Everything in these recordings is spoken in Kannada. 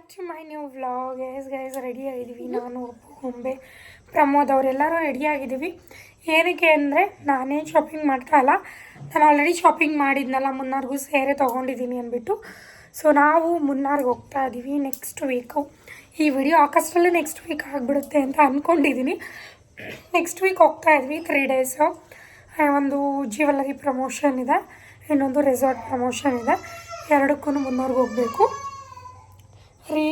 Back to my new vlog guys guys ready ಆಗಿದ್ದೀವಿ. ನಾನು, ಒಬ್ಬ ಗೊಂಬೆ, ಪ್ರಮೋದ್ ಅವರೆಲ್ಲರೂ ರೆಡಿ ಆಗಿದ್ದೀವಿ. ಏನಕ್ಕೆ ಅಂದರೆ ನಾನೇನು ಶಾಪಿಂಗ್ ಮಾಡ್ತಾ ಇಲ್ಲ ನಾನು ಆಲ್ರೆಡಿ ಶಾಪಿಂಗ್ ಮಾಡಿದ್ನಲ್ಲ, ಮುನ್ನಾರ್ಗೂ ಸೇರೆ ತೊಗೊಂಡಿದ್ದೀನಿ ಅಂದ್ಬಿಟ್ಟು. ಸೊ ನಾವು ಮುನ್ನಾರ್ಗೆ ಹೋಗ್ತಾ ಇದ್ದೀವಿ ನೆಕ್ಸ್ಟ್ ವೀಕು ಈ ವಿಡಿಯೋ ಆಕಸ್ಟಲ್ಲೇ ನೆಕ್ಸ್ಟ್ ವೀಕ್ ಆಗಿಬಿಡುತ್ತೆ ಅಂತ ಅಂದ್ಕೊಂಡಿದ್ದೀನಿ ನೆಕ್ಸ್ಟ್ ವೀಕ್ ಹೋಗ್ತಾ ಇದ್ವಿ ತ್ರೀ ಡೇಸು ಒಂದು ಜ್ಯುವೆಲ್ಲರಿ ಪ್ರಮೋಷನ್ ಇದೆ, ಇನ್ನೊಂದು ರೆಸಾರ್ಟ್ ಪ್ರಮೋಷನ್ ಇದೆ. ಎರಡಕ್ಕೂ ಮುನ್ನೂರ್ಗೆ ಹೋಗಬೇಕು. ರೀ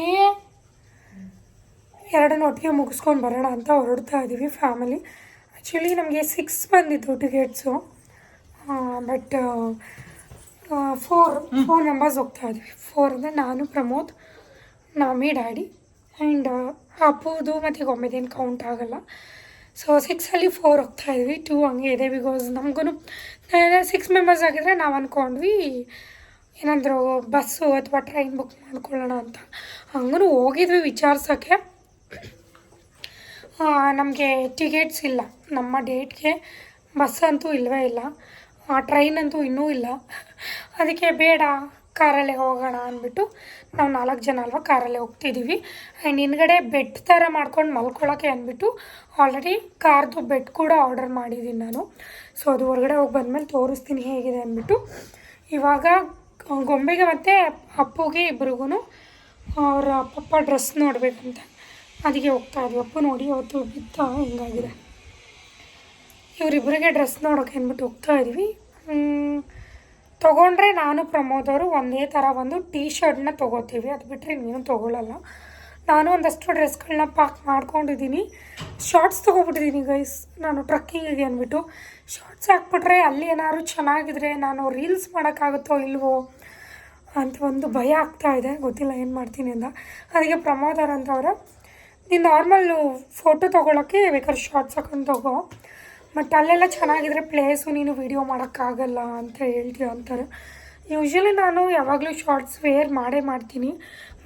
ಎರಡನ್ನ ಒಟ್ಟಿಗೆ ಮುಗಿಸ್ಕೊಂಡು ಬರೋಣ ಅಂತ ಹೊರಡ್ತಾ ಇದ್ದೀವಿ ಫ್ಯಾಮಿಲಿ. ಆ್ಯಕ್ಚುಲಿ ನಮಗೆ ಸಿಕ್ಸ್ ಬಂದಿತ್ತು tickets but four four members ಹೋಗ್ತಾ ಇದ್ವಿ. ಫೋರ್ ಅಂದರೆ ನಾನು ಪ್ರಮೋದ್ ಮಮ್ಮಿ ಡ್ಯಾಡಿ ಆ್ಯಂಡ್ ಅಪ್ಪುದು ಮತ್ತು ಗೊಂಬೆದೇನು ಕೌಂಟ್ ಆಗೋಲ್ಲ. ಸೊ ಸಿಕ್ಸಲ್ಲಿ ಫೋರ್ ಹೋಗ್ತಾ ಇದ್ವಿ. ಟೂ ಹಂಗೆ ಇದೆ ಬಿಕಾಸ್ ನಮಗೂ ಸಿಕ್ಸ್ ಮೆಂಬರ್ಸ್ ಆಗಿದ್ರೆ ನಾವು ಅಂದ್ಕೊಂಡ್ವಿ ಏನಾದರೂ ಬಸ್ಸು ಅಥವಾ ಟ್ರೈನ್ ಬುಕ್ ಮಾಡ್ಕೊಳ್ಳೋಣ ಅಂತ. ಹಂಗೂ ಹೋಗಿದ್ವಿ ವಿಚಾರ್ಸೋಕ್ಕೆ. ನಮಗೆ ಟಿಕೆಟ್ಸ್ ಇಲ್ಲ. ನಮ್ಮ ಡೇಟ್ಗೆ ಬಸ್ ಅಂತೂ ಇಲ್ಲವೇ ಇಲ್ಲ. ಟ್ರೈನ್ ಅಂತೂ ಇನ್ನೂ ಇಲ್ಲ. ಅದಕ್ಕೆ ಬೇಡ ಕಾರಲ್ಲೇ ಹೋಗೋಣ ಅಂದ್ಬಿಟ್ಟು ನಾವು ನಾಲ್ಕು ಜನ ಅಲ್ವಾ ಕಾರಲ್ಲೇ ಹೋಗ್ತಿದ್ದೀವಿ ಆ್ಯಂಡ್ ಹಿಂದ್ಗಡೆ ಬೆಡ್ ಥರ ಮಾಡ್ಕೊಂಡು ಮಲ್ಕೊಳ್ಳೋಕ್ಕೆ ಅಂದ್ಬಿಟ್ಟು ಆಲ್ರೆಡಿ ಕಾರ್ದು ಬೆಡ್ ಕೂಡ ಆರ್ಡರ್ ಮಾಡಿದ್ದೀನಿ ನಾನು. ಸೊ ಅದು ಹೊರಗಡೆ ಹೋಗಿ ಬಂದಮೇಲೆ ತೋರಿಸ್ತೀನಿ ಹೇಗಿದೆ ಅಂದ್ಬಿಟ್ಟು. ಇವಾಗ ಗೊಂಬೆಗೆ ಮತ್ತು ಅಪ್ಪುಗೆ ಇಬ್ರಿಗೂ ಅವರ ಪಪ್ಪ ಡ್ರೆಸ್ ನೋಡಬೇಕಂತ. ಅದಕ್ಕೆ ಹೋಗ್ತಾ ಇದ್ವಿ. ಅಪ್ಪು ನೋಡಿ, ಅವತ್ತು ಬಿತ್ತ ಹಿಂಗಾಗಿದೆ. ಇವರಿಬ್ಬರಿಗೆ ಡ್ರೆಸ್ ನೋಡೋಕೆ ಅಂದ್ಬಿಟ್ಟು ಹೋಗ್ತಾ ಇದ್ವಿ. ತೊಗೊಂಡ್ರೆ ನಾನು ಪ್ರಮೋದ್ ಅವರು ಒಂದೇ ಥರ ಒಂದು ಟೀ ಶರ್ಟ್ನ ತೊಗೋತೀವಿ. ಅದು ಬಿಟ್ಟರೆ ಇನ್ನೇನು ತೊಗೊಳ್ಳಲ್ಲ ನಾನು ಒಂದಷ್ಟು ಡ್ರೆಸ್ಗಳನ್ನ ಪಾಕ್ ಮಾಡ್ಕೊಂಡಿದ್ದೀನಿ. ಶಾರ್ಟ್ಸ್ ತೊಗೊಬಿಟ್ಟಿದ್ದೀನಿ ಗೈಸ್ ನಾನು ಟ್ರಕ್ಕಿಂಗಿಗೆ ಅಂದ್ಬಿಟ್ಟು. ಶಾರ್ಟ್ಸ್ ಹಾಕ್ಬಿಟ್ರೆ ಅಲ್ಲಿ ಏನಾದ್ರು ಚೆನ್ನಾಗಿದ್ರೆ ನಾನು ರೀಲ್ಸ್ ಮಾಡೋಕ್ಕಾಗುತ್ತೋ ಇಲ್ವೋ? ಅಂತ ಒಂದು ಭಯ ಆಗ್ತಾ ಇದೆ. ಗೊತ್ತಿಲ್ಲ ಏನು ಮಾಡ್ತೀನಿ ಅಂತ. ಅದಕ್ಕೆ ಪ್ರಮೋದರ್ ಅಂತವ್ರೆ ನೀನು ನಾರ್ಮಲ್ಲು ಫೋಟೋ ತೊಗೊಳಕ್ಕೆ ಬೇಕಾದ್ರೆ ಶಾರ್ಟ್ಸ್ ಹಾಕೊಂಡು ತಗೋ. ಮತ್ತು ಅಲ್ಲೆಲ್ಲ ಚೆನ್ನಾಗಿದ್ರೆ ಪ್ಲೇಸು ನೀನು ವೀಡಿಯೋ ಮಾಡೋಕ್ಕಾಗಲ್ಲ ಅಂತ ಹೇಳ್ತೀವಿ ಅಂತಾರೆ. ಯೂಶ್ವಲಿ ನಾನು ಯಾವಾಗಲೂ ಶಾರ್ಟ್ಸ್ ವೇರ್ ಮಾಡೇ ಮಾಡ್ತೀನಿ.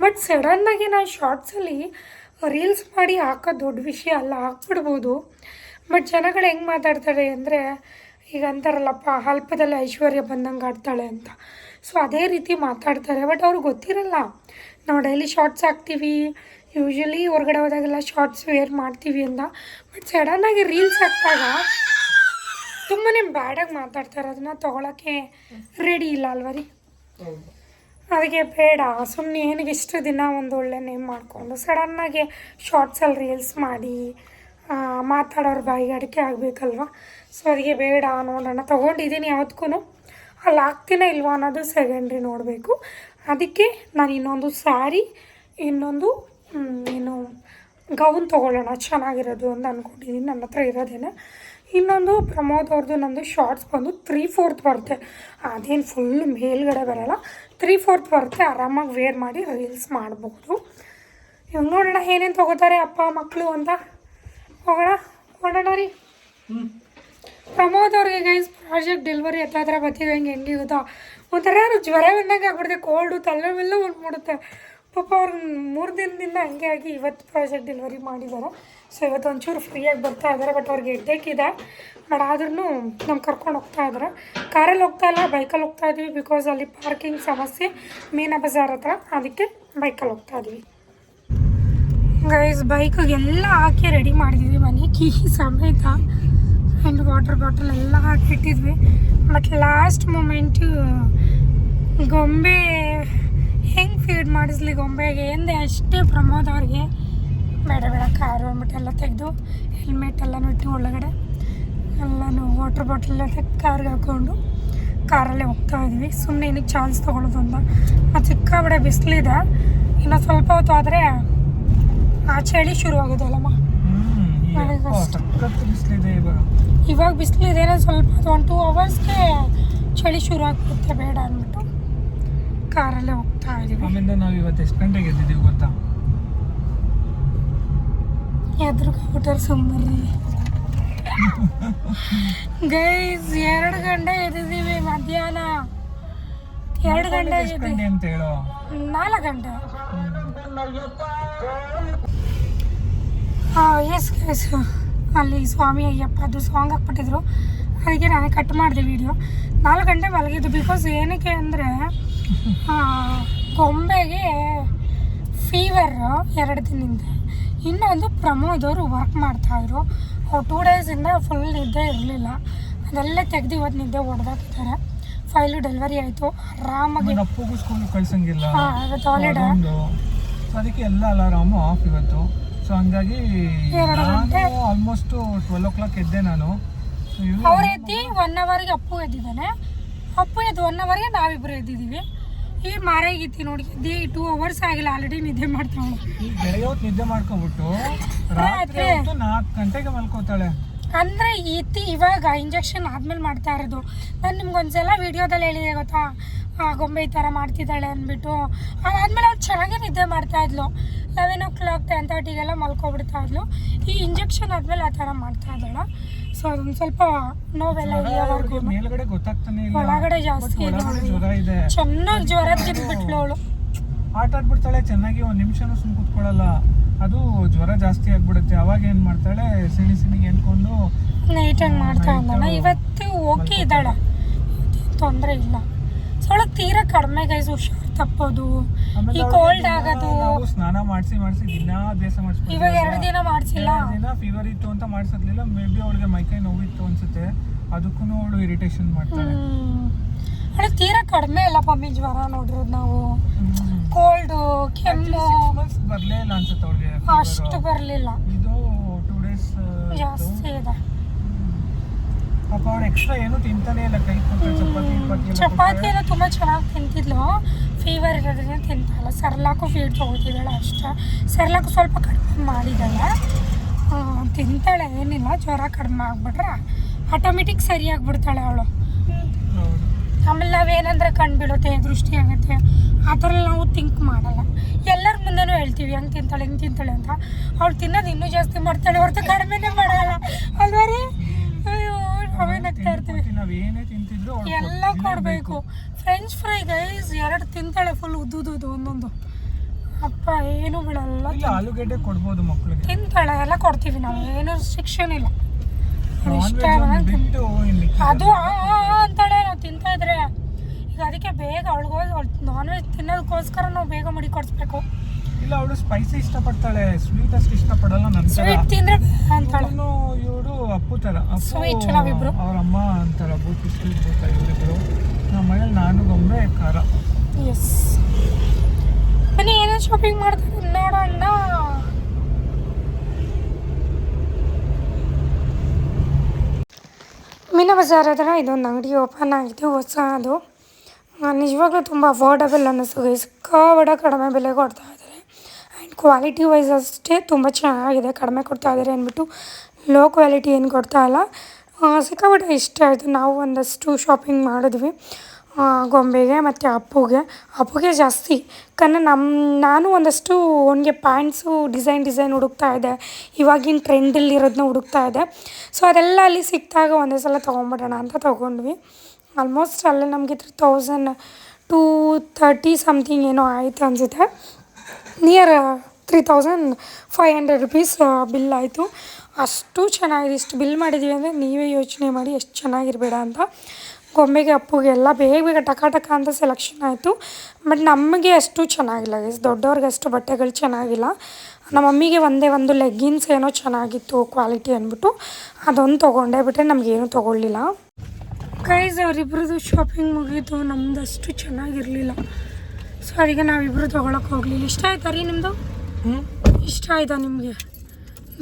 ಬಟ್ ಸಡನ್ನಾಗಿ ನಾನು ಶಾರ್ಟ್ಸಲ್ಲಿ ರೀಲ್ಸ್ ಮಾಡಿ ಹಾಕೋ ದೊಡ್ಡ ವಿಷಯ ಅಲ್ಲ, ಹಾಕ್ಬಿಡ್ಬೋದು. ಬಟ್ ಜನಗಳು ಹೆಂಗೆ ಮಾತಾಡ್ತಾರೆ ಅಂದರೆ ಈಗ ಅಂತಾರಲ್ಲಪ್ಪ ಅಲ್ಪದಲ್ಲಿ ಐಶ್ವರ್ಯ ಬಂದಂಗೆ ಆಡ್ತಾಳೆ ಅಂತ. ಸೊ ಅದೇ ರೀತಿ ಮಾತಾಡ್ತಾರೆ ಬಟ್ ಅವ್ರಿಗೆ ಗೊತ್ತಿರಲ್ಲ. ನಾವು ಡೈಲಿ ಶಾರ್ಟ್ಸ್ ಹಾಕ್ತೀವಿ ಯೂಶ್ವಲಿ ಹೊರಗಡೆ ಹೋದಾಗೆಲ್ಲ ಶಾರ್ಟ್ಸ್ ವೇರ್ ಮಾಡ್ತೀವಿ ಅಂತ. ಬಟ್ ಸಡನ್ನಾಗಿ ರೀಲ್ಸ್ ಹಾಕಿದಾಗ ತುಂಬಾ ಬ್ಯಾಡಾಗಿ ಮಾತಾಡ್ತಾರೆ, ಅದನ್ನ ತೊಗೊಳಕ್ಕೆ ರೆಡಿ ಇಲ್ಲ ಅಲ್ವ ರೀ ಅದಕ್ಕೆ ಬೇಡ ಸುಮ್ಮನೆ ಏನಿಗೆ ಇಷ್ಟು ದಿನ ಒಂದು ಒಳ್ಳೆ ನೇಮ್ ಮಾಡಿಕೊಂಡು ಸಡನ್ನಾಗಿ ಶಾರ್ಟ್ಸಲ್ಲಿ ರೀಲ್ಸ್ ಮಾಡಿ ಮಾತಾಡೋರು ಬಾಯಿಗೆ ಅಡಿಕೆ ಆಗಬೇಕಲ್ವ? ಸೊ ಅದಕ್ಕೆ ಬೇಡ, ನೋಡೋಣ ತೊಗೊಂಡಿದ್ದೀನಿ ಯಾವ್ದಕ್ಕೂ ಅಲ್ಲಿ ಆಗ್ತೀನ ಇಲ್ವಾ ಅನ್ನೋದು ಸೆಕೆಂಡ್ರಿ ನೋಡಬೇಕು. ಅದಕ್ಕೆ ನಾನು ಇನ್ನೊಂದು ಸ್ಯಾರಿ ಇನ್ನೊಂದು ಏನು ಗೌನ್ ತೊಗೊಳ್ಳೋಣ. ಚೆನ್ನಾಗಿರೋದು ಅಂತ ಅಂದ್ಕೊಂಡಿದ್ದೀನಿ ನನ್ನ ಹತ್ರ ಇರೋದೇನೆ. ಇನ್ನೊಂದು ಪ್ರಮೋದ್ ಅವ್ರದ್ದು ನಂದು ಶಾರ್ಟ್ಸ್ ಬಂದು ತ್ರೀ ಫೋರ್ತ್ ಬರುತ್ತೆ. ಅದೇನು ಫುಲ್ ಮೇಲ್ಗಡೆ ಬರೋಲ್ಲ. ತ್ರೀ ಫೋರ್ತ್ ಬರುತ್ತೆ, ಆರಾಮಾಗಿ ವೇರ್ ಮಾಡಿ ರೀಲ್ಸ್ ಮಾಡಬಹುದು ಇವಾಗ ನೋಡೋಣ ಏನೇನು ತೊಗೋತಾರೆ ಅಪ್ಪ ಮಕ್ಕಳು ಅಂತ. ಹೋಗೋಣ ಕೊಡೋಣ ರೀ ಪ್ರಮೋದ್ ಅವ್ರಿಗೆ ಗೈಸ್ ಪ್ರಾಜೆಕ್ಟ್ ಡೆಲಿವರಿ ಹತ್ರ ಬರ್ತಿದೆ, ಹಿಂಗೆ ಹೆಂಗೆ ಗೊತ್ತಾ? ಒಂಥರ ಜ್ವರ ಬಂದಂಗೆ ಆಗ್ಬಿಡುತ್ತೆ ಕೋಲ್ಡು ತಲೆವೆಲ್ಲ ಬಂದ್ಬಿಡುತ್ತೆ ಪಾಪ ಅವ್ರು ಮೂರು ದಿನದಿಂದ ಹಂಗೆ ಆಗಿ ಇವತ್ತು ಪ್ರಾಜೆಕ್ಟ್ ಡೆಲಿವರಿ ಮಾಡಿದ್ದಾರೆ. ಸೊ ಇವತ್ತು ಒಂಚೂರು ಫ್ರೀಯಾಗಿ ಬರ್ತಾ ಇದ್ದಾರೆ ಬಟ್ ಅವ್ರಿಗೆ ಹೆಡ್ಡೇಕಿದೆ ಬಟ್ ಆದ್ರೂ ನಮ್ಮ ಕರ್ಕೊಂಡು ಹೋಗ್ತಾ ಇದ್ದಾರೆ. ಕಾರಲ್ಲಿ ಹೋಗ್ತಾ ಇಲ್ಲ ಬೈಕಲ್ಲಿ ಹೋಗ್ತಾ ಇದ್ದೀವಿ ಬಿಕಾಸ್ ಅಲ್ಲಿ ಪಾರ್ಕಿಂಗ್ ಸಮಸ್ಯೆ ಮೀನಾ ಬಜಾರ್ ಹತ್ರ. ಅದಕ್ಕೆ ಬೈಕಲ್ಲಿ ಹೋಗ್ತಾ ಇದ್ದೀವಿ ಗೈಸ್ ಬೈಕಿಗೆಲ್ಲ ಹಾಕಿ ರೆಡಿ ಮಾಡಿದ್ದೀವಿ ಮನೆ, ಕೀ, ಸಮೇತ. ಆ್ಯಂಡ್ ವಾಟರ್ ಬಾಟಲ್ ಎಲ್ಲ ಹಾಕಿಟ್ಟಿದ್ವಿ ಬಟ್ ಲಾಸ್ಟ್ ಮೂಮೆಂಟು ಗೊಂಬೆ ಹೆಂಗೆ ಫೀಡ್ ಮಾಡಿಸ್ಲಿ ಗೊಂಬೆಗೆ ಎಂದೆ ಅಷ್ಟೇ ಪ್ರಮೋದ್ ಅವ್ರಿಗೆ. ಬೇಡ ಬೇಡ ಕಾರು ಅಂದ್ಬಿಟ್ಟು ಎಲ್ಲ ತೆಗೆದು ಹೆಲ್ಮೆಟ್ ಎಲ್ಲನೂ ಇಟ್ಟು ಒಳಗಡೆ ಎಲ್ಲನೂ ವಾಟರ್ ಬಾಟಲ್ ಎಲ್ಲ ಕಾರ್ಗೆ ಹಾಕ್ಕೊಂಡು ಕಾರಲ್ಲೇ ಹೋಗ್ತಾ ಇದ್ವಿ. ಸುಮ್ಮನೆ ಏನಕ್ಕೆ ಚಾನ್ಸ್ ತೊಗೊಳೋದು ಅಂತ. ಮತ್ತು ಸಿಕ್ಕಾಬಿಡೆ ಬಿಸಿಲಿದೆ ಇನ್ನು ಸ್ವಲ್ಪ ಹೊತ್ತು ಆದರೆ ಆಚೆ ಚಳಿ ಶುರು ಆಗೋದಲ್ಲಮ್ಮ ನನಗೆ ಬಿಸಿಲಿದೆ ಇವಾಗ. ಇವಾಗ ಬಿಸಿಲಿದೆ ಸ್ವಲ್ಪ ಅದು ಒಂದು ಟೂ ಅವರ್ಸ್ಗೆ ಚಳಿ ಶುರು ಆಗ್ಬಿಡುತ್ತೆ ಬೇಡ ಅಂದ್ಬಿಟ್ಟು ಕಾರಲ್ಲೇ ಹೋಗ್ತಾ ಇದ್ದೀವಿ. ಆಮೇಲೆ ನಾವು ಇವತ್ತು ಎಷ್ಟು ಗಂಟೆಗೆ ಎದ್ದಿದ್ದೀವಿ ಗೊತ್ತಾ? ಎದುರುಗ್ಬಿಟ್ಟಾರೆ ಸುಮ್ಮನೆ ಗೈಸ್ ಎರಡು ಗಂಟೆ ಎದ್ದಿದ್ದೀವಿ ಮಧ್ಯಾಹ್ನ. ಎರಡು ಗಂಟೆ ಗಂಟೆ ಅಂತ ಹೇಳು. ನಾಲ್ಕು ಗಂಟೆ. ಹಾಂ ಎಸ್ ಎಸ್ ಅಲ್ಲಿ ಸ್ವಾಮಿ ಅಯ್ಯಪ್ಪ ಅದು ಸಾಂಗ್ ಹಾಕ್ಬಿಟ್ಟಿದ್ರು. ಅದಕ್ಕೆ ನಾನೇ ಕಟ್ ಮಾಡಿದೆ ವಿಡಿಯೋ ನಾಲ್ಕು ಗಂಟೆ ಮಲಗಿದ್ದು ಬಿಕಾಸ್ ಏನಕ್ಕೆ ಅಂದರೆ ಗೊಂಬೆಗೆ ಫೀವರ್ ಎರಡು ದಿನದಿಂದ. ಇನ್ನೊಂದು ಪ್ರಮೋದ್ ಅವರು ವರ್ಕ್ ಮಾಡ್ತಾಯಿದ್ರು ಅವ್ರು ಟೂ ಡೇಸಿಂದ ಫುಲ್ ನಿದ್ದೆ ಇರಲಿಲ್ಲ. ಅದೆಲ್ಲ ತೆಗೆದು ಇವತ್ತು ನಿದ್ದೆ ಹೊಡೆದಾಕಿದ್ದಾರೆ. ಫೈಲು ಡೆಲಿವರಿ ಆಯಿತು. ಆರಾಮಾಗಿ ಸ್ಕೂಲ್ ಕಳ್ಸಂಗಿಲ್ಲ. ಹಾಂ ಅದಕ್ಕೆ ಎಲ್ಲ ಅಲಾರಾಮು ಆಫ್ ಇವತ್ತು. ಸೊ ಹಂಗಾಗಿ. ನಾನು ಆಲ್ಮೋಸ್ಟ್ ಟ್ವೆಲ್ ಓ ಕ್ಲಾಕ್ ಎದ್ದೆ ನಾನು. ಅವ್ರು ಎದ್ದು ಒನ್ ಅವರ್ಗೆ ಅಪ್ಪು ಎದ್ದಿದ್ದಾನೆ. ಅಪ್ಪು ಎದ್ದು ಒನ್ ಅವರ್ಗೆ ನಾವಿಬ್ರು ಎದ್ದಿದ್ದೀವಿ. ಈ ಮಾರಾಗಿತ್ತಿ ನೋಡಿ ಎದ್ದಿ ಟೂ ಅವರ್ಸ್ ಆಗಿಲ್ಲ ಆಲ್ರೆಡಿ ನಿದ್ದೆ ಮಾಡ್ತಾಳೆ. ಬೆಳಗ್ಗೆ ಹೊತ್ತು ನಿದ್ದೆ ಮಾಡ್ಕೊಬಿಟ್ಟು ರಾತ್ರಿ ಹೊತ್ತು ನಾಲ್ಕು ಗಂಟೆಗೆ ಮಲ್ಕೋತಾಳೆ. ಅಂದರೆ ಇತ್ತಿ ಇವಾಗ ಇಂಜೆಕ್ಷನ್ ಆದ್ಮೇಲೆ ಮಾಡ್ತಾ ಇರೋದು. ನಾನು ನಿಮ್ಗೆ ಒಂದ್ಸಲ ವಿಡಿಯೋದಲ್ಲಿ ಹೇಳಿದೆ ಗೊತ್ತಾ? ಗೊಂಬೆ ಈ ಥರ ಮಾಡ್ತಿದ್ದಾಳೆ ಅಂದ್ಬಿಟ್ಟು. ಅದಾದ್ಮೇಲೆ ಅವ್ಳು ಚೆನ್ನಾಗೇ ನಿದ್ದೆ ಮಾಡ್ತಾ ಇದ್ಲು. ಲೆವೆನ್ ಓ ಕ್ಲಾಕ್ ಟೆನ್ ತರ್ಟಿಗೆಲ್ಲ ಮಲ್ಕೊಬಿಡ್ತಾ ಇದ್ಲು. ಈ ಇಂಜೆಕ್ಷನ್ ಆದ್ಮೇಲೆ ಆ ಥರ ಮಾಡ್ತಾ ಇದ್ದಾಳ. ಸೊ ಅದೊಂದು ಸ್ವಲ್ಪ ನೋವೆಲ್ಲ ಒಳಗಡೆ ಜಾಸ್ತಿ ಚೆನ್ನಾಗಿ ಜ್ವರ ತಿಂದ್ಬಿಟ್ಲು ಅವಳು. ಆಟ ಆಡ್ಬಿಡ್ತಾಳೆ ಚೆನ್ನಾಗಿ ಒಂದು ನಿಮಿಷನೂ ಸುಮ್ಮನೆ ಕೂತ್ಕೊಳ್ಳಲ್ಲ. ಅದು ಜ್ವರ ಜಾಸ್ತಿ ಆಗ್ಬಿಡುತ್ತೆ. ಅವಾಗ ಏನು ಮಾಡ್ತಾಳೆ? ಸಿಣಿ ಸಿಣಿಗೆ ಎನ್ಕೊಂಡು ನೈಟಾಗಿ ಮಾಡ್ತಾ ಇದ್ದಾಳೆ. ಇವತ್ತು ಓಕೆ ಇದ್ದಾಳೆ. ತೊಂದರೆ ಇಲ್ಲ. ಸೊ ಅವಳಿಗೆ ತೀರಾ ಕಡಿಮೆ ಗೈಸ್ ಹುಷಾರ್ ತಪ್ಪೋದು. ಆಮೇಲೆ ಈ ಕೋಲ್ಡ್ ದಿನ ಆಗೋದು. ನಾವು ಸ್ನಾನ ಮಾಡಿಸಿ ಮಾಡಿಸಿ ದಿನ ಅಭ್ಯಾಸ ಮಾಡಿಸ್ಬಿಡ್ತೀವಿ ಇವಾಗ ಎರಡು ದಿನ ಮಾಡಿಸಿಲ್ಲ. ದಿನ ಫೀವರ್ ಇತ್ತು ಅಂತ ಮಾಡಿಸಿರ್ಲಿಲ್ಲ ಮೇ ಬಿ ಅವಳಿಗೆ ಮೈಕೈ ನೋವಿತ್ತು ಅನ್ಸುತ್ತೆ. ಅದಕ್ಕೂ ಅವಳು ಇರಿಟೇಷನ್ ಮಾಡ್ತಾಳೆ. ಅವಳಿಗೆ ತೀರಾ ಕಡಿಮೆ ಇಲ್ಲ ಪಮ್ಮಿ ಜ್ವರ ನೋಡಿರೋದು ನಾವು. ಕೋಲ್ಡು ಕೆಮ್ಮು. ಮಂತ್ಸ್ ಬರ್ಲೇ ಇಲ್ಲ ಅನ್ಸುತ್ತೆ ಅವಳಿಗೆ ಅಷ್ಟು ಬರಲಿಲ್ಲ. ಇದು ಟೂ ಡೇಸ್ ಜಾಸ್ತಿ ಇದೆ. ಪಾಪ ಅವಳು ಎಕ್ಸ್ಟ್ರಾ ಏನು ತಿಂತಾನೆ ಇಲ್ಲ ಕೈ ಚಪಾತಿ ಎಲ್ಲ ಚಪಾತಿ ಕೊಟ್ರೆ ಎಲ್ಲ ತುಂಬ ಚೆನ್ನಾಗಿ ತಿಂತಿದ್ಲು. ಫೀವರ್ ಇರೋದ್ರಿಂದ ತಿಂತಾಳ ಸರ್ಲಾಕು ಫೀಡ್ ತೊಗೋತಿದ್ದಾಳೆ ಅಷ್ಟೇ. ಸರ್ಲಾಕು ಸ್ವಲ್ಪ ಕಡಿಮೆ ಮಾಡಿದ್ದಾಳೆ. ತಿಂತಾಳೆ ಏನಿಲ್ಲ ಜ್ವರ ಕಡಿಮೆ ಆಗ್ಬಿಟ್ರ ಆಟೋಮೆಟಿಕ್ ಸರಿಯಾಗ್ಬಿಡ್ತಾಳೆ ಅವಳು. ಹೌದು. ಆಮೇಲೆ ನಾವೇನಂದ್ರೆ ಕಣ್ಣು ಬೀಳುತ್ತೆ ದೃಷ್ಟಿ ಆಗುತ್ತೆ. ಆ ಥರ ನಾವು ಥಿಂಕ್ ಮಾಡಲ್ಲ. ಎಲ್ಲರ ಮುಂದೆನೂ ಹೇಳ್ತೀವಿ ಹಂಗೆ ತಿಂತಾಳೆ ಹಿಂಗೆ ತಿಂತಾಳೆ ಅಂತ. ಅವಳು ತಿನ್ನೋದು ಇನ್ನೂ ಜಾಸ್ತಿ ಮಾಡ್ತಾಳೆ ಹೊರತು ಕಡಿಮೆನೇ ಮಾಡಲ್ಲ. ಅಲ್ವಾ ರೀ? ನಾವೇ ನಗ್ತಾ ಇರ್ತೀವಿ. ಏನೇ ತಿಂತಿದ್ರು ಎಲ್ಲ ಕೊಡಬೇಕು. ಫ್ರೆಂಚ್ ಫ್ರೈ ಗೈಸ್ ಎರಡು ತಿಂತಾಳೆ ಫುಲ್ ಉದ್ದುದು ಒಂದೊಂದು. ಅಪ್ಪ ಏನು ಬಿಡಲ್ಲ ಆಲೂಗಡ್ಡೆ ಕೊಡ್ಬೋದು ಮಕ್ಕಳಿಗೆ ತಿಂತಾಳೆ ಎಲ್ಲ ಕೊಡ್ತೀವಿ ನಾವು ಏನು ರಿಸ್ಟ್ರಿಕ್ಷನ್ ಇಲ್ಲ. ಇಷ್ಟ ಅದು ಅಂತಾಳೆ ನಾವು ತಿಂತಾ ಇದ್ರೆ. ಈಗ ಅದಕ್ಕೆ ಬೇಗ ಅವಳಿಗೋಗಿ ನಾನ್ ವೆಜ್ ತಿನ್ನೋದಕ್ಕೋಸ್ಕರ ನಾವು ಬೇಗ ಮಡಿ ಕೊಡಿಸ್ಬೇಕು. ಇಲ್ಲ ಅವಳು ಸ್ಪೈಸಿ ಇಷ್ಟಪಡ್ತಾಳೆ. ಸ್ವೀಟ್ ಅಷ್ಟು ಇಷ್ಟಪಡಲ್ಲ ನನ್ನ ಸ್ವೀಟ್ ತಿಂದ್ರೆ ಅಂತಾಳೆ ಇವನು ಇವಳು ಅಪ್ಪು ತರ ಅಪ್ಪು Sweet ನಾವಿಬ್ರು. ಅವ್ರ ಅಮ್ಮ ಅಂತಾರೆ ಬೂತಿ ಸ್ವೀಟ್ ಬೇಕಾ ಇವರಿಬ್ರು. ನಮ್ಮ ಮನೇಲಿ ನಾನು ಗೊಂಬೆ ಖಾರ. ಎಸ್ ಬನ್ನಿ ಏನೋ ಶಾಪಿಂಗ್ ಮಾಡ್ತಾರೆ ನೋಡೋಣ. ಮೀನಾ ಬಜಾರ್ ಹತ್ರ ಇದೊಂದು ಅಂಗಡಿ ಓಪನ್ ಆಗಿದೆ ಹೊಸ ಅದು. ನಿಜವಾಗ್ಲೂ ತುಂಬ ಅಫೋರ್ಡಬಲ್ ಅನ್ನಿಸ್ತು ಸಿಕ್ಕಾಬಡ ಕಡಿಮೆ ಬೆಲೆ ಕೊಡ್ತಾ ಇದ್ದಾರೆ ಆ್ಯಂಡ್ ಕ್ವಾಲಿಟಿ ವೈಸ್ ಅಷ್ಟೇ ತುಂಬ ಚೆನ್ನಾಗಿದೆ. ಕಡಿಮೆ ಕೊಡ್ತಾ ಇದ್ದಾರೆ ಅಂದ್ಬಿಟ್ಟು ಲೋ ಕ್ವಾಲಿಟಿ ಏನು ಕೊಡ್ತಾ ಇಲ್ಲ. ಸಿಕ್ಕಾಪಟ್ಟೆ ಇಷ್ಟ ಆಯಿತು. ನಾವು ಒಂದಷ್ಟು ಶಾಪಿಂಗ್ ಮಾಡಿದ್ವಿ. ಗೊಂಬೆಗೆ ಮತ್ತು ಅಪ್ಪುಗೆ. ಅಪ್ಪುಗೆ ಜಾಸ್ತಿ. ಕನ್ನ ನಮ್ಮ ನಾನು ಒಂದಷ್ಟು ಅವನಿಗೆ ಪ್ಯಾಂಟ್ಸು ಡಿಸೈನ್ ಡಿಸೈನ್ ಹುಡುಕ್ತಾ ಇದೆ ಇವಾಗಿನ ಟ್ರೆಂಡಲ್ಲಿ ಇರೋದನ್ನ ಹುಡುಕ್ತಾ ಇದೆ ಸೊ ಅದೆಲ್ಲ ಅಲ್ಲಿ ಸಿಕ್ಕಿದಾಗ ಒಂದೇ ಸಲ ತೊಗೊಂಬಿಡೋಣ ಅಂತ ತೊಗೊಂಡ್ವಿ. ಆಲ್ಮೋಸ್ಟ್ ಅಲ್ಲೇ ನಮಗೆ three thousand two thirty something ಏನೋ ಆಯಿತು ಅನಿಸುತ್ತೆ. Near three thousand five hundred rupees bill ಆಯಿತು. ಅಷ್ಟು ಚೆನ್ನಾಗಿದೆ, ಇಷ್ಟು ಬಿಲ್ ಮಾಡಿದ್ದೀವಿ ಅಂದರೆ ನೀವೇ ಯೋಚನೆ ಮಾಡಿ ಎಷ್ಟು ಚೆನ್ನಾಗಿರಬೇಡ ಅಂತ. ಗೊಂಬೆಗೆ, ಅಪ್ಪುಗೆ ಎಲ್ಲ ಬೇಗ ಬೇಗ ಟಕ ಟಕ ಅಂತ ಸೆಲೆಕ್ಷನ್ ಆಯಿತು. ಬಟ್ ನಮಗೆ ಅಷ್ಟು ಚೆನ್ನಾಗಿಲ್ಲ ಗೈಸ್ ದೊಡ್ಡವ್ರಿಗೆ ಅಷ್ಟು ಬಟ್ಟೆಗಳು ಚೆನ್ನಾಗಿಲ್ಲ. ನಮ್ಮ ಮಮ್ಮಿಗೆ ಒಂದೇ ಒಂದು ಲೆಗ್ಗಿನ್ಸ್ ಏನೋ ಚೆನ್ನಾಗಿತ್ತು ಕ್ವಾಲಿಟಿ ಅಂದ್ಬಿಟ್ಟು. ಅದೊಂದು ತೊಗೊಂಡೆ ಬಿಟ್ಟರೆ ನಮಗೇನು ತೊಗೊಳ್ಳಿಲ್ಲ. ಗೈಸ್ ಅವರಿಬ್ರದ್ದು ಶಾಪಿಂಗ್ ಮುಗೀತು. ನಮ್ದು ಅಷ್ಟು ಚೆನ್ನಾಗಿರಲಿಲ್ಲ. ಸೊ ಅದಕ್ಕೆ ನಾವಿಬ್ಬರು ತೊಗೊಳಕ್ಕೆ ಹೋಗಲಿಲ್ಲ. ಇಷ್ಟ ಆಯ್ತಾ ರೀ ನಿಮ್ಮದು ಇಷ್ಟ ಆಯ್ತಾ ನಿಮಗೆ?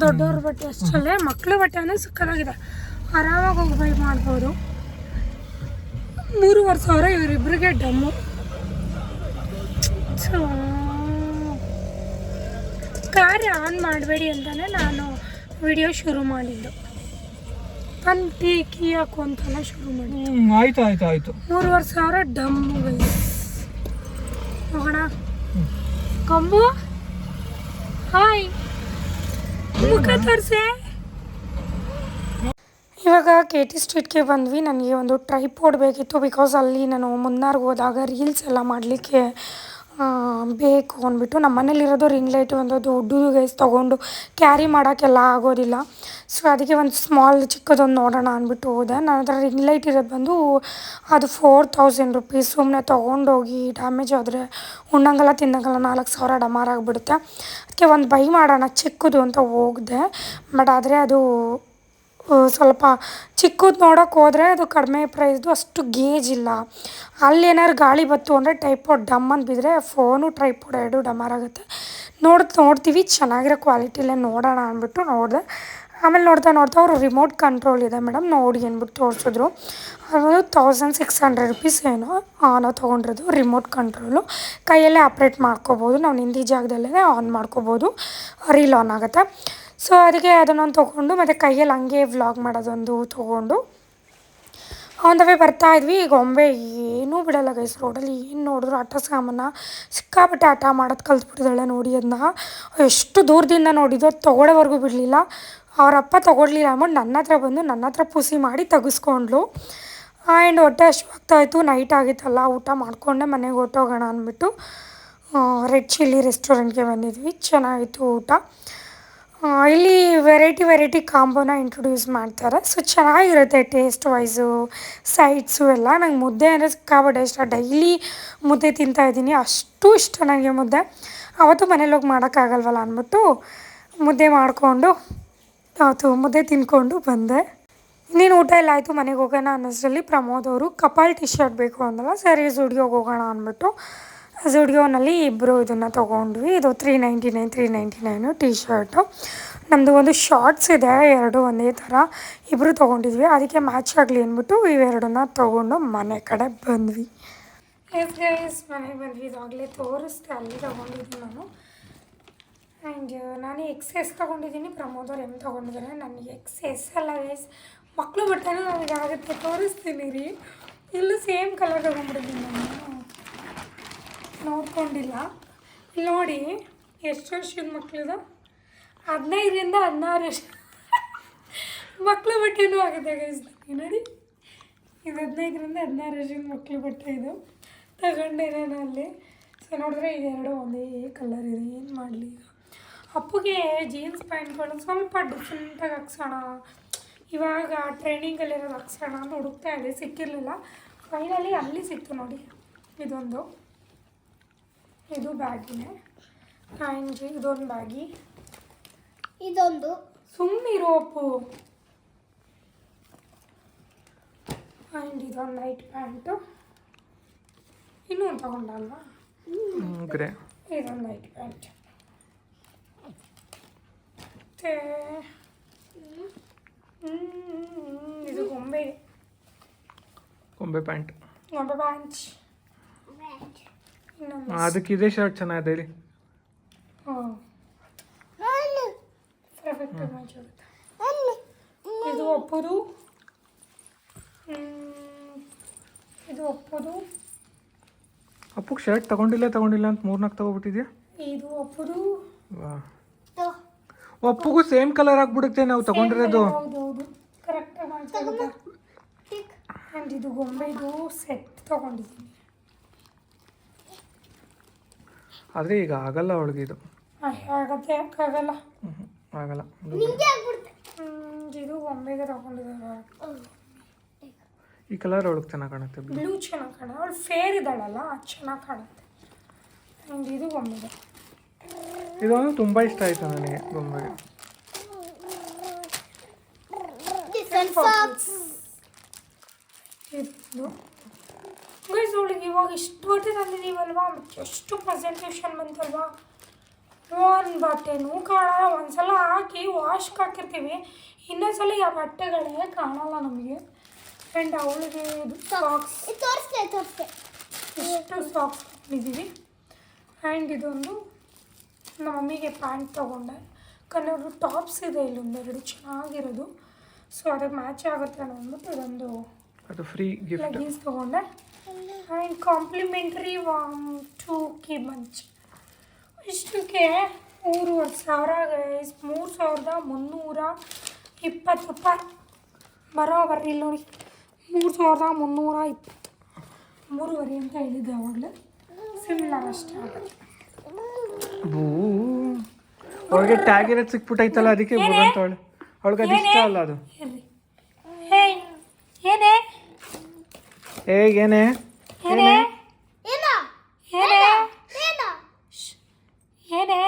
ದೊಡ್ಡವ್ರ ಬಟ್ಟೆ ಅಷ್ಟಲ್ಲೇ ಮಕ್ಕಳ ಬಟ್ಟೆ ಅಂದರೆ ಸುಕ್ಕದಾಗಿದೆ ಆರಾಮಾಗಿ ಹೋಗಿ ಬೈ ಮಾಡ್ಬೋದು. ಮೂರುವರೆ ಸಾವಿರ ಇವರಿಬ್ಬರಿಗೆ ಡಮ್ಮು. ಸೊ ಕಾರ್ಯ ಆನ್ ಮಾಡಬೇಡಿ ಅಂತಲೇ ನಾನು ವಿಡಿಯೋ ಶುರು ಮಾಡಿದ್ದು. ಅಂತ ಟೀ ಕೀ ಹಾಕು ಅಂತಲೇ ಶುರು ಮಾಡಿ ಆಯ್ತು ಆಯ್ತು ಆಯ್ತು. ಮೂರುವರೆ ಸಾವಿರ ಡಮ್ಮು ಹೋಗೋಣ ಕಂಬು? ಹಾಯ್ ಮುಖ ತೋರಿಸೆ. ಇವಾಗ ಕೆ ಟಿ ಸ್ಟ್ರೀಟ್ಗೆ ಬಂದ್ವಿ. ನನಗೆ ಒಂದು ಟ್ರೈಪೋಡ್ ಬೇಕಿತ್ತು ಬಿಕಾಸ್ ಅಲ್ಲಿ ನಾನು ಮುನ್ನಾರ್ಗೆ ಹೋದಾಗ ರೀಲ್ಸ್ ಎಲ್ಲ ಮಾಡಲಿಕ್ಕೆ ಬೇಕು ಅಂದ್ಬಿಟ್ಟು ನಮ್ಮ ಮನೇಲಿರೋದು ರಿಂಗ್ ಲೈಟ್ ಒಂದು ದೊಡ್ಡ ಗೈಸ್ ತೊಗೊಂಡು ಕ್ಯಾರಿ ಮಾಡೋಕ್ಕೆಲ್ಲ ಆಗೋದಿಲ್ಲ. ಸೊ ಅದಕ್ಕೆ ಒಂದು ಸ್ಮಾಲ್ ಚಿಕ್ಕದೊಂದು ನೋಡೋಣ ಅಂದ್ಬಿಟ್ಟು ಹೋದೆ. ನನ್ನ ಹತ್ರ ರಿಂಗ್ ಲೈಟ್ ಇರೋದು ಬಂದು ಅದು ಫೋರ್ ತೌಸಂಡ್ ರುಪೀಸ್ ಸುಮ್ಮನೆ ತೊಗೊಂಡೋಗಿ ಡ್ಯಾಮೇಜ್ ಆದರೆ ಉಣ್ಣಂಗಲ್ಲ, ತಿನ್ನಂಗಲ್ಲ ನಾಲ್ಕು ಸಾವಿರ ಡಮಾರ್ ಆಗಿಬಿಡುತ್ತೆ. ಅದಕ್ಕೆ ಒಂದು ಬೈ ಮಾಡೋಣ ಚಿಕ್ಕದು ಅಂತ ಹೋಗಿದೆ. ಬಟ್ ಆದರೆ ಅದು ಸ್ವಲ್ಪ ಚಿಕ್ಕದು ನೋಡೋಕೆ ಹೋದರೆ ಅದು ಕಡಿಮೆ ಪ್ರೈಸ್ದು, ಅಷ್ಟು ಗೇಜ್ ಇಲ್ಲ. ಅಲ್ಲಿ ಏನಾದ್ರು ಗಾಳಿ ಬತ್ತು ಅಂದರೆ ಟೈಪೋಡ್ ಡಮ್ ಅಂತ ಬಿದ್ದರೆ ಫೋನು ಟ್ರೈಪೋಡ್ ಎರಡು ಡಮಾರ್ ಆಗುತ್ತೆ. ನೋಡ್ ನೋಡ್ತೀವಿ, ಚೆನ್ನಾಗಿರೋ ಕ್ವಾಲಿಟಿಲೇ ನೋಡೋಣ ಅಂದ್ಬಿಟ್ಟು ನೋಡಿದೆ. ಆಮೇಲೆ ನೋಡ್ತಾ ನೋಡ್ತಾ ಅವರು ರಿಮೋಟ್ ಕಂಟ್ರೋಲ್ ಇದೆ ಮೇಡಮ್, ನೋಡಿ ಅಂದ್ಬಿಟ್ಟು ತೋರಿಸಿದ್ರು. ಅದು ತೌಸಂಡ್ ಸಿಕ್ಸ್ ಹಂಡ್ರೆಡ್ ರುಪೀಸ್ ಏನೋ ಆನ್ ತೊಗೊಂಡಿರೋದು ರಿಮೋಟ್ ಕಂಟ್ರೋಲು ಕೈಯಲ್ಲೇ ಆಪ್ರೇಟ್ ಮಾಡ್ಕೋಬೋದು, ನಾವು ನಿಂದಿ ಜಾಗದಲ್ಲೇ ಆನ್ ಮಾಡ್ಕೋಬೋದು ರೀಲ್ ಆನ್ ಆಗುತ್ತೆ. ಸೊ ಅದಕ್ಕೆ ಅದನ್ನೊಂದು ತೊಗೊಂಡು ಮತ್ತು ಕೈಯಲ್ಲಿ ಹಂಗೆ ವ್ಲಾಗ್ ಮಾಡೋದೊಂದು ತೊಗೊಂಡು ಆನ್ ವೇ ಬರ್ತಾ ಇದ್ವಿ. ಈಗ ಗೊಂಬೆ ಏನೂ ಬಿಡಲ್ಲ ಗೈಸ್ ರೋಡಲ್ಲಿ ಏನು ನೋಡಿದ್ರು ಆಟ ಸಾಮಾನ ಸಿಕ್ಕಾಪಟ್ಟೆ ಆಟ ಮಾಡೋದು ಕಲ್ತ್ಬಿಟ್ಟಿದ್ದಾಳೆ ನೋಡಿ ಅದನ್ನ ಎಷ್ಟು ದೂರದಿಂದ ನೋಡಿದ್ದು ಅದು ತೊಗೊಳೋವರೆಗೂ ಬಿಡಲಿಲ್ಲ. ಅವರಪ್ಪ ತೊಗೊಳ್ಲಿಲ್ಲ ಅಂದ್ಬಿಟ್ಟು ನನ್ನ ಹತ್ರ ಬಂದು ನನ್ನ ಹತ್ರ ಪುಸಿ ಮಾಡಿ ತೆಗೆಸ್ಕೊಂಡ್ಳು. ಆ್ಯಂಡ್ ಹೊಟ್ಟೆ ಇತ್ತು ನೈಟ್ ಆಗಿತ್ತಲ್ಲ, ಊಟ ಮಾಡಿಕೊಂಡೆ ಮನೆಗೆ ಹೊಟ್ಟೋಗೋಣ ಅಂದ್ಬಿಟ್ಟು ರೆಡ್ ಚಿಲ್ಲಿ ರೆಸ್ಟೋರೆಂಟ್ಗೆ ಬಂದಿದ್ವಿ. ಚೆನ್ನಾಗಿತ್ತು ಊಟ. ಇಲ್ಲಿ ವೆರೈಟಿ ವೆರೈಟಿ ಕಾಂಬೋನ ಇಂಟ್ರೊಡ್ಯೂಸ್ ಮಾಡ್ತಾರೆ. ಸೊ ಚೆನ್ನಾಗಿರುತ್ತೆ ಟೇಸ್ಟ್ ವೈಸು ಸೈಡ್ಸು ಎಲ್ಲ. ನಂಗೆ ಮುದ್ದೆ ಅಂದರೆ ಸಿಕ್ಕಾಪಟ್ಟೆ ಇಷ್ಟ. ಡೈಲಿ ಮುದ್ದೆ ತಿಂತಾ ಇದ್ದೀನಿ. ಅಷ್ಟು ಇಷ್ಟ ನನಗೆ ಮುದ್ದೆ. ಅವತ್ತು ಮನೇಲಿ ಹೋಗಿ ಮಾಡೋಕ್ಕಾಗಲ್ವಲ್ಲ ಅಂದ್ಬಿಟ್ಟು ಮುದ್ದೆ ಮಾಡಿಕೊಂಡು, ಅವತ್ತು ಮುದ್ದೆ ತಿಂದ್ಕೊಂಡು ಬಂದೆ. ಇನ್ನೇನು ಊಟ ಎಲ್ಲ ಆಯಿತು? ಮನೆಗೆ ಹೋಗೋಣ ಅನ್ನೋಷ್ಟರಲ್ಲಿ ಪ್ರಮೋದ್ ಅವರು ಕಪಾಲ್ ಟಿ ಶರ್ಟ್ ಬೇಕು ಅಂದಲ್ಲ ಸರಿ ಝುಡಿಯೋಗೆ ಹೋಗೋಣ ಅಂದ್ಬಿಟ್ಟು ಝುಡಿಯೋನಲ್ಲಿ ಇಬ್ಬರು ಇದನ್ನು ತೊಗೊಂಡ್ವಿ. ಇದು three ninety nine three ninety nine T shirt ನಮ್ಮದು ಒಂದು ಶಾರ್ಟ್ಸ್ ಇದೆ, ಎರಡು ಒಂದೇ ಥರ ಇಬ್ಬರು ತೊಗೊಂಡಿದ್ವಿ. ಅದಕ್ಕೆ ಮ್ಯಾಚ್ ಆಗಲಿ ಅಂದ್ಬಿಟ್ಟು ಇವೆರಡನ್ನ ತೊಗೊಂಡು ಮನೆ ಕಡೆ ಬಂದ್ವಿ. ಎಸ್ ಮನೆಗೆ ಬಂದ್ವಿ. ಇದಾಗಲೇ ತೋರಿಸ್ದೆ, ಅಲ್ಲಿ ತೊಗೊಂಡಿದ್ದೀನಿ ನಾನು. ಆ್ಯಂಡ್ ನಾನು ಎಕ್ಸ್ ಎಸ್ ತೊಗೊಂಡಿದ್ದೀನಿ. ಪ್ರಮೋದ್ ಅವ್ರು ಎಂ ತೊಗೊಂಡಿದ್ದಾರೆ. ನನಗೆ ಎಕ್ಸ್ ಎಸ್ ಅಲ್ಲ ಗೈಸ್ ಮಕ್ಕಳು ಬಟ್ಟೆನೂ ನನಗೆ ಆಗುತ್ತೆ ತೋರಿಸ್ತೀನಿ ರೀ. ಇಲ್ಲೂ ಸೇಮ್ ಕಲರ್ ತೊಗೊಂಡ್ಬಿಟ್ಟಿದ್ದೀನಿ ನಾನು. ನೋಡ್ಕೊಂಡಿಲ್ಲ. ಇಲ್ಲಿ ನೋಡಿ, ಎಷ್ಟು ವರ್ಷದ ಮಕ್ಕಳಿದು ಹದಿನೈದರಿಂದ ಹದಿನಾರು ವರ್ಷ. ಮಕ್ಕಳು ಬಟ್ಟೆನೂ ಆಗುತ್ತೆ ಗೈಸ್ ನೋಡಿ, ಇದು ಹದಿನೈದರಿಂದ ಹದಿನಾರು ವರ್ಷದ ಮಕ್ಕಳು ಬಟ್ಟೆ ಇದು ತಗೊಂಡೆ ನಾನು ಅಲ್ಲಿ. ಸೊ ನೋಡಿದ್ರೆ ಇದೆರಡು ಒಂದೇ ಕಲರ್ ಇದೆ. ಏನು ಮಾಡಲಿ ಈಗ? ಅಪ್ಪುಗೆ ಜೀನ್ಸ್ ಪ್ಯಾಂಟ್ಗಳು ಸ್ವಲ್ಪ ಡಿಫ್ರೆಂಟಾಗಿ ಹಾಕ್ಸೋಣ. ಇವಾಗ ಟ್ರೈನಿಂಗಲ್ಲಿರೋದು ಹಾಕ್ಸೋಣ ಅಂತ ಹುಡುಕ್ತಾ ಇದೆ. ಸಿಕ್ಕಿರಲಿಲ್ಲ. ಫೈನಲಿ ಅಲ್ಲಿ ಸಿಕ್ತು ನೋಡಿ, ಇದೊಂದು. ಇದು ಬ್ಯಾಗಿನೇ. ಆ್ಯಂಡ್ ಇದೊಂದು ಬ್ಯಾಗಿ. ಇದೊಂದು. ಸುಮ್ಮನಿರೋ ಅಪ್ಪು ಆ್ಯಂಡ್ ಇದೊಂದು ನೈಟ್ ಪ್ಯಾಂಟು. ಇನ್ನೂ ಒಂದು ತಗೊಂಡಲ್ವಾ ಇದೊಂದು ನೈಟ್ ಪ್ಯಾಂಟ್. ಮತ್ತೆ ಇದು ಗೊಂಬೆ. ಗೊಂಬೆ ಪ್ಯಾಂಟ್. ಗೊಂಬೆ ಪ್ಯಾಂಟ್. ಅದಕ್ಕೆ ಇದೇ ಶರ್ಟ್ ಚೆನ್ನಾಗಿದೆ ಇಲ್ಲಿ ಇದು ಒಪ್ಪೋದು? ಇದು ಒಪ್ಪೋದು? ಅಪ್ಪಗೆ ಶರ್ಟ್ ತಗೊಂಡಿಲ್ಲ ತಗೊಂಡಿಲ್ಲ ಅಂತ ಮೂರ್ನಾಲ್ಕು ತಗೋಬಿಟ್ಟಿದ್ಯಾ? ಇದು ಒಪ್ಪೋದು? ವಾ. ಅಪ್ಪಗೂ ಸೇಮ್ ಕಲರ್ ಆಗ್ಬಿಡುತ್ತೆ ನಾವು ತಗೊಂಡಿರೋದು. ಹೌದು ಹೌದು. ಗೊಂಬೆ ಇದು ಸೆಟ್ ತೊಗೊಂಡಿದ್ದೀನಿ. ಆದರೆ ಈಗ ಆಗಲ್ಲ ಅವಳಿಗೆ ಇದು. ಆಗತ್ತೆ ಆಗಲ್ಲ? ಹ್ಮ್, ಇದು ಗೊಂಬೆಗೆ ತಗೊಂಡಿದ್ದಾರೆ ಈ ಕಲರ್ ಅವಳಿಗೆ ಚೆನ್ನಾಗಿ ಕಾಣುತ್ತೆ. ಬ್ಲೂ ಚೆನ್ನಾಗಿ ಕಾಣುತ್ತೆ. ಅವಳು ಫೇರ್ ಇದ್ದಾಳಲ್ಲ ಅದು ಚೆನ್ನಾಗಿ ಕಾಣುತ್ತೆ. ಆ್ಯಂಡ್ ಇದು ಗೊಂಬೆಗೆ ಇದೊಂದು ತುಂಬ ಇಷ್ಟ ಆಯಿತು ನನಗೆ ಬೊಂಬೆಗೆ. ಇದು. ಗೈಸ್ ಅವಳಿಗೆ ಇವಾಗ ಇಷ್ಟು ಬಟ್ಟೆ ತಂದಿದ್ದೀವಲ್ವಾ ಎಷ್ಟು ಪ್ರೆಸೆಂಟೇಷನ್ ಬಂತಲ್ವಾ? ಒಂದು ಬಟ್ಟೆನೂ ಕಾಣಲ್ಲ ಒಂದ್ಸಲ ಹಾಕಿ ವಾಶ್ಗೆ ಹಾಕಿರ್ತೀವಿ. ಇನ್ನೊಂದ್ಸಲ ಆ ಬಟ್ಟೆಗಳೇ ಕಾಣಲ್ಲ ನಮಗೆ. ಆ್ಯಂಡ್ ಅವಳಿಗೆ ಇದು ಸಾಕ್ಸ್ ತೋರಿಸ್ತೆ ತೋರಿಸ್ತೆ. ಇಷ್ಟು ಸಾಕ್ಸ್ ತೊಗೊಂಡಿದ್ದೀವಿ ಆ್ಯಂಡ್ ಇದೊಂದು ನಮ್ಮ ಮಮ್ಮಿಗೆ ಪ್ಯಾಂಟ್ ತೊಗೊಂಡೆ. ಕನ್ನಡ ಟಾಪ್ಸ್ ಇದೆ ಇಲ್ಲೊಂದೆರಡು ಚೆನ್ನಾಗಿರೋದು. ಸೊ ಅದಕ್ಕೆ ಮ್ಯಾಚ್ ಆಗುತ್ತೆ ಅನ್ನೋ ಅಂದ್ಬಿಟ್ಟು ಇದೊಂದು ಅದು ಫ್ರೀ ಗಿಫ್ಟ್ ಲಗೀಸ್ ತೊಗೊಂಡೆ. ಆ್ಯಂಡ್ ಕಾಂಪ್ಲಿಮೆಂಟ್ರಿ ವಾಮ್ ಟು ಕಿ ಮಂಚ್ ಇಷ್ಟಕ್ಕೆ ಮೂರುವರೆ ಸಾವಿರ ಮೂರು ಸಾವಿರದ ಮುನ್ನೂರ ಇಪ್ಪತ್ತು ರೂಪಾಯಿ. ಬರೋಬರ್ರಿ ಬರ್ರಿ ನೋಡಿ. ಮೂರು ಸಾವಿರದ ಮುನ್ನೂರ ಇಪ್ಪತ್ತು. ಮೂರುವರೆ ಅಂತ ಹೇಳಿದ್ದೆ ಅವಾಗಲೇ. ಸಿಮಿಲರ್ ಅಷ್ಟೇ ಅವಳಿಗೆ ಟ್ಯಾಗ್ ಇರೋದು ಸಿಕ್ಬಿಟ್ಟೈತಲ್ಲ ಅದಕ್ಕೆ ಅಂತ ಅವಳು. ಅವಳಿಗೆ ಅದು ಇಷ್ಟ ಅಲ್ಲ ಅದು. ಏನೇ? ಏನೇ ಏನ ಏನೇ ಏನ ಏನೇ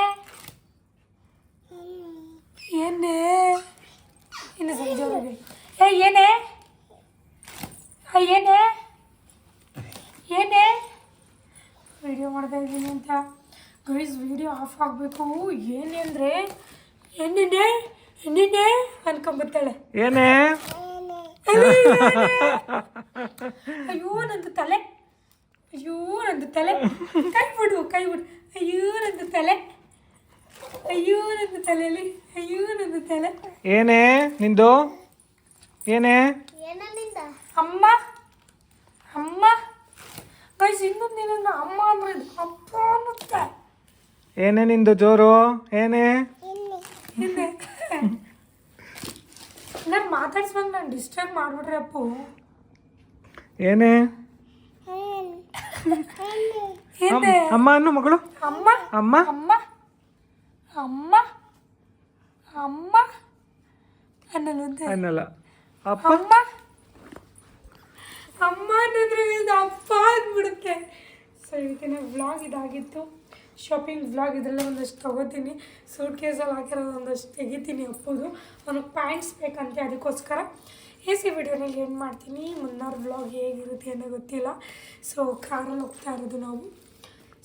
ಏನೇ ಇನ್ನು ಸ್ವಲ್ಪ ಜೋರಾಗಿ ಏ ಏನೇ ಆ, ಏನೇ ಏನೇ ವಿಡಿಯೋ ಮಾಡ್ತಾ ಇದ್ದೀನಿ ಅಂತ ಗೈಸ್ ವಿಡಿಯೋ ಆಫ್ ಆಗಬೇಕು? ಏನೇ ಅಂದರೆ ಏನೇನೆ? ಏನೇನೆ ಅನ್ಕೊಂಬರ್ತಾಳೆ ಏನೇ? ಅಯ್ಯೋ ನಂದು ತಲೆ. ಅಯ್ಯೋ ನಂದು ತಲೆ. ಕೈ ಬಿಡು ಕೈ ಬಿಡು. ಅಯ್ಯೋ ನಂದು ತಲೆ. ಅಯ್ಯೋ ನಂದು ತಲೆಯಲ್ಲಿ. ಅಯ್ಯೋ ನಂದು ತಲೆ. ಏನೇ ನಿಂದು? ಏನೇ? ಅಮ್ಮ? ಅಮ್ಮ? ಗೈಸ್ ಇನ್ನೊಂದು ನಿನ್ನ ಅಮ್ಮ ಅಂದ್ರೆ ಅಪ್ಪ ಅನ್ನುತ್ತೆ. ಏನೇ ನಿಂದು ಜೋರು? ಏನೇ? ನಾನು ಮಾತಾಡ್ಸ್ಬಂದು ನಾನು ಡಿಸ್ಟರ್ಬ್ ಮಾಡ್ಬಿಟ್ರೆ ಅಪ್ಪು. ಏನೇ? ಅಮ್ಮ ಅನ್ನು ಮಗಳು? ಅಮ್ಮ? ಅಮ್ಮ? ಅಮ್ಮ? ಅಮ್ಮ? ಅಮ್ಮ? ಅನ್ನಲ್ಲಂತೆ ಅನ್ನಲ್ಲ ಅಪ್ಪ? ಅಮ್ಮ? ಅಮ್ಮ ಅನ್ನಂದ್ರೆ ಅಪ್ಪ ಅಂದ್ಬಿಡುತ್ತೆ ಸೊ ಇವತ್ತಿನ ವ್ಲಾಗ್ ಇದಾಗಿತ್ತು. ಶಾಪಿಂಗ್ ವ್ಲಾಗ್ ಇದೆಲ್ಲ ಒಂದಷ್ಟು ತೊಗೋತೀನಿ. ಸೂಟ್ ಕೇಸಲ್ಲಿ ಹಾಕಿರೋದು ಒಂದಷ್ಟು ತೆಗಿತೀನಿ ಒಪ್ಪೋದು ಅವ್ನಿಗೆ ಪ್ಯಾಂಟ್ಸ್ ಬೇಕಂತೆ ಅದಕ್ಕೋಸ್ಕರ ಎ ಸಿ ವಿಡಿಯೋನಲ್ಲಿ ಏನು ಮಾಡ್ತೀನಿ. ಮುನ್ನಾರ್ ವ್ಲಾಗ್ ಹೇಗಿರುತ್ತೆ ಅನ್ನೋ ಗೊತ್ತಿಲ್ಲ. ಸೊ ಕಾರಲ್ಲಿ ಹೋಗ್ತಾ ಇರೋದು ನಾವು.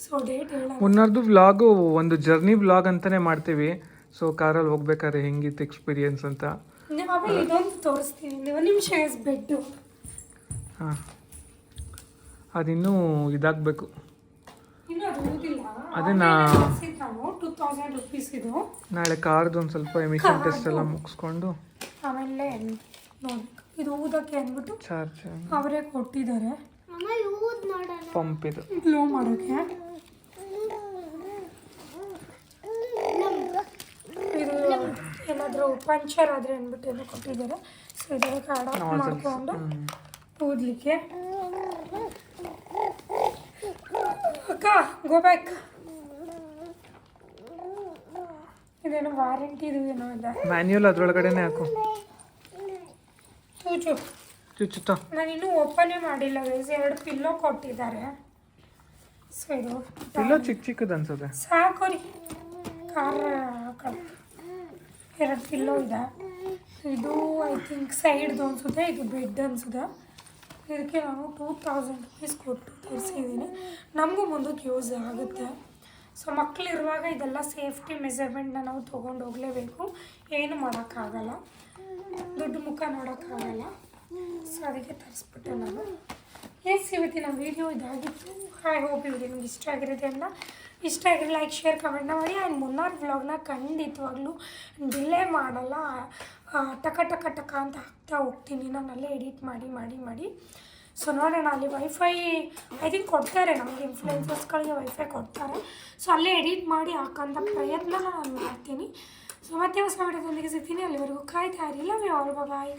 ಸೊ ಡೇಟ್ ಹೇಳ ಮುನ್ನಾರ್ದು ವ್ಲಾಗು ಒಂದು ಜರ್ನಿ ವ್ಲಾಗ್ ಅಂತಲೇ ಮಾಡ್ತೀವಿ. ಸೊ ಕಾರಲ್ಲಿ ಹೋಗ್ಬೇಕಾದ್ರೆ ಹೆಂಗಿತ್ತು ಎಕ್ಸ್ಪೀರಿಯನ್ಸ್ ಅಂತ. ನೀವು ಆಮೇಲೆ ಇದೊಂದು ತೋರಿಸ್ತೀನಿ. ಒಂದು ನಿಮಿಷ ಬೆಡ್ಡು ಹಾಂ. ಅದಿನ್ನೂ ಇದಾಗಬೇಕು. ಓದಿಲ್ಲ ಅದೇ ನಾ- ಮಾಡ್ಸಿದ್ದು ನಾನು ಟೂ ತೌಸಂಡ್ ರುಪೀಸ್ ಇದು. ನಾಳೆ ಕಾರ್ದು ಒಂದು ಸ್ವಲ್ಪ ಎಮಿಷನ್ ಟೆಸ್ಟ್ ಎಲ್ಲ ಮುಗಿಸ್ಕೊಂಡು ಆಮೇಲೆ ನೋಡಿ ಇದು ಊದಕ್ಕೆ ಅಂದ್ಬಿಟ್ಟು ಚಾರ್ಜ್ ಅವರೇ ಕೊಟ್ಟಿದ್ದಾರೆ. ಪಂಪ್ ಇದು. ಗ್ಲೋ ಮಾಡೋಕ್ಕೆ ಇದು ಏನಾದರೂ ಪಂಚರ್ ಆದರೆ ಅಂದ್ಬಿಟ್ಟು ಏನೋ ಕೊಟ್ಟಿದ್ದಾರೆ. ಸೊ ಇದರ ಕಾರ್ಡ್ ಮಾಡ್ಕೊಂಡು ಮಾಡಿಕೊಂಡು ಊದಲಿಕ್ಕೆ. ಅಕ್ಕ ಗೋ ಬ್ಯಾಕ್ ಇದೇನೋ ವಾರಂಟಿದು ಏನೋ ಇದೆ. ಮ್ಯಾನ್ಯೂಲ್ ಅದ್ರೊಳಗಡೆನೆ ಹಾಕು. ಚೂಚು ಚುಚ್ಚುತ್ತ ನಾನು ಇನ್ನೂ ಓಪನೇ ಮಾಡಿಲ್ಲ ಗೈಸ್ ಎರಡು ಪಿಲ್ಲೋ ಕೊಟ್ಟಿದ್ದಾರೆ. ಸೊ ಇದು ಪಿಲ್ಲೋ ಚಿಕ್ಕ ಚಿಕ್ಕದು ಅನ್ಸುತ್ತೆ. ಸಾಕು ರೀ. ಕಾರ್ ಎರಡು ಪಿಲ್ಲೋ ಇದೆ. ಇದು ಐ ಥಿಂಕ್ ಸೈಡ್ದು ಅನ್ಸುತ್ತೆ ಇದು ಬೆಡ್ ಅನ್ಸುತ್ತೆ. ಇದಕ್ಕೆ ನಾನು ಟೂ ತೌಸಂಡ್ ರುಪೀಸ್ ಕೊಟ್ಟು ತರಿಸಿದ್ದೀನಿ. ನಮಗೂ ಮುಂದಕ್ಕೆ ಯೂಸ್ ಆಗುತ್ತೆ. ಸೊ ಮಕ್ಕಳಿರುವಾಗ ಇದೆಲ್ಲ ಸೇಫ್ಟಿ ಮೆಜರ್ಮೆಂಟ್ನ ನಾವು ತೊಗೊಂಡು ಹೋಗಲೇಬೇಕು. ಏನು ಮಾಡೋಕ್ಕಾಗಲ್ಲ. ದುಡ್ಡು ಮುಖ ನೋಡೋಕ್ಕಾಗಲ್ಲ. ಸೊ ಅದಕ್ಕೆ ತರಿಸ್ಬಿಟ್ಟೆ ನಾನು. ಎಸ್ ಇವತ್ತಿನ ವೀಡಿಯೋ ಇದಾಗಿತ್ತು. ಹಾಯ್ ಹೋಪ್ ಇದು ನಿಮ್ಗೆ ಇಷ್ಟ ಆಗಿರುತ್ತೆ ಅಂತ ಇಷ್ಟ ಆಗಿರೋ ಲೈಕ್ ಶೇರ್ ಕಮೆಂಟ್ನ ಮಾಡಿ. ಆ್ಯಂಡ್ ಮುನ್ನಾರ್ ವ್ಲಾಗ್ನ ಖಂಡಿತವಾಗ್ಲೂ ಡಿಲೇ ಮಾಡಲ್ಲ. ಟಕ ಟಕ ಟಕ ಅಂತ ಹಾಕ್ತಾ ಹೋಗ್ತೀನಿ. ನಾನು ಅಲ್ಲೇ ಎಡಿಟ್ ಮಾಡಿ ಮಾಡಿ ಮಾಡಿ. ಸೊ ನೋಡೋಣ ಅಲ್ಲಿ ವೈಫೈ ಐ ಥಿಂಕ್ ಕೊಡ್ತಾರೆ ನಮಗೆ ಇನ್ಫ್ಲೂಯೆನ್ಸಸ್ಗಳಿಗೆ ವೈಫೈ ಕೊಡ್ತಾರೆ. ಸೊ ಅಲ್ಲೇ ಎಡಿಟ್ ಮಾಡಿ ಹಾಕೋಂಥ ಪ್ರಯತ್ನ ನಾನು ಮಾಡ್ತೀನಿ. ಸೊ ಮತ್ತೆ ಹೊಸ ವಿಡಿಯೋದೊಂದಿಗೆ ಸಿಗ್ತೀನಿ. ಅಲ್ಲಿವರೆಗೂ ಕಾಯ್ತಾ ಇರಲಿಲ್ಲ ಬಾಯ್